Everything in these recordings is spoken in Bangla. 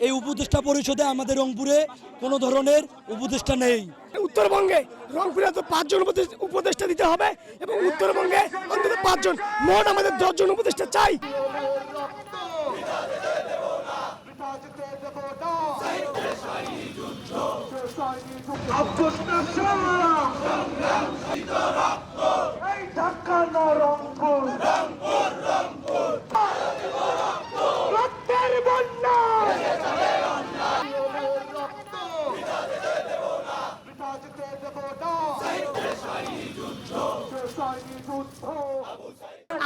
এই উপদেষ্টা পরিষদে আমাদের রংপুরে কোনো ধরনের উপদেষ্টা নেই। উত্তরবঙ্গে রংপুরে তো পাঁচজন উপদেষ্টা দিতে হবে এবং উত্তরবঙ্গে অন্তত পাঁচজন মোট আমাদের দশজন উপদেষ্টা চাই সংগ্রাম এই ঢাকা না রংপুর রক্তের বন্যা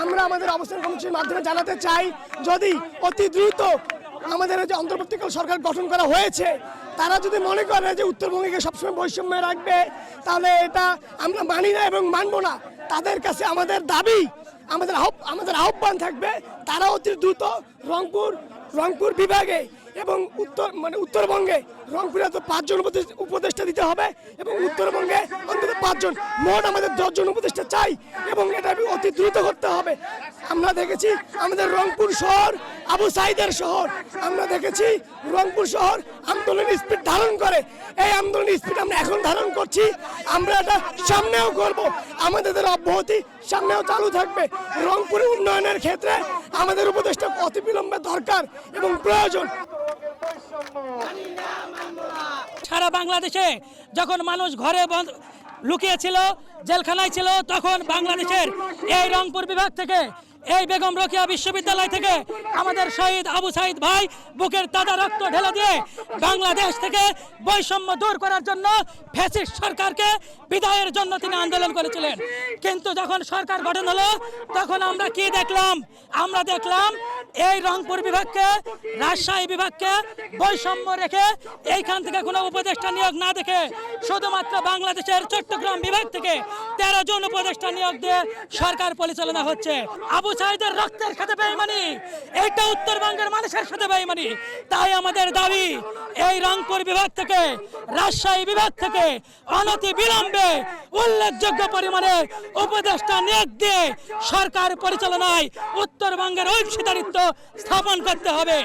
আমরা আমাদের অবস্থান কর্মসূচির মাধ্যমে জানাতে চাই, যদি অতি দ্রুত আমাদের যে অন্তর্বর্তীকাল সরকার গঠন করা হয়েছে, তারা যদি মনে করে যে উত্তরবঙ্গকে সবসময় বৈষম্য রাখবে, তাহলে এটা আমরা মানি না এবং মানবো না। তাদের কাছে আমাদের দাবি, আমাদের আমাদের আহ্বান থাকবে, তারা অতি দ্রুত রংপুর রংপুর বিভাগে এবং উত্তর মানে উত্তরবঙ্গে রংপুরে তো পাঁচজন উপদেষ্টা দিতে হবে এবং উত্তরবঙ্গে অন্তত পাঁচজন। মোট আমাদের দশজন উপদেষ্টা চাই এবং এটা অতি দ্রুত করতে হবে। আমরা দেখেছি আমাদের রংপুর শহর, আবু সাইদের শহর। আমরা দেখেছি রংপুর শহর আন্দোলন স্পিড ধারণ করে। এই আন্দোলন স্পিড আমরা এখন ধারণ করছি। আমরা এটা সামনেও করব। আমাদের অব্যাহতি সামনেও চালু থাকবে। রংপুরের উন্নয়নের ক্ষেত্রে আমাদের উপদেষ্টা অতি বিলম্বে দরকার এবং প্রয়োজন। সারা বাংলাদেশে যখন মানুষ ঘরে বন্ধ লুকিয়ে ছিল জেলখানায় ছিল, তখন বাংলাদেশের এই রংপুর বিভাগ থেকে, এই বেগম রোকেয়া বিশ্ববিদ্যালয় থেকে আমাদের শহীদ আবু সাইদ ভাই বুকের তাজা রক্ত ঢেলে দিয়ে বাংলাদেশ থেকে বৈষম্য দূর করার জন্য ফ্যাসিস্ট সরকারকে বিদায়ের জন্য তিনি আন্দোলন করেছিলেন। কিন্তু যখন সরকার গঠন হলো, তখন আমরা কি দেখলাম? আমরা দেখলাম এই রংপুর বিভাগকে, রাজশাহী বিভাগকে বৈষম্য রেখে এইখান থেকে কোনো উপদেষ্টা নিয়োগ না দেখে শুধুমাত্র বাংলাদেশের চট্টগ্রাম বিভাগ থেকে তেরো জন উপদেষ্টা নিয়োগ দিয়ে সরকার পরিচালনা হচ্ছে। আবু সাহেদের রক্তের সাথে বেইমানি এইটা উত্তরবঙ্গের মানুষের সাথে বেইমানি, তাই আমাদের দাবি এই রংপুর বিভাগ থেকে, রাজশাহী বিভাগ থেকে অনতি বিলম্বে উল্লেখযোগ্য পরিমাণে উপদেষ্টা নিয়োগ দিয়ে সরকার পরিচালনায় উত্তরবঙ্গের ঐক্যতারিত্ব স্থাপন করতে হবে।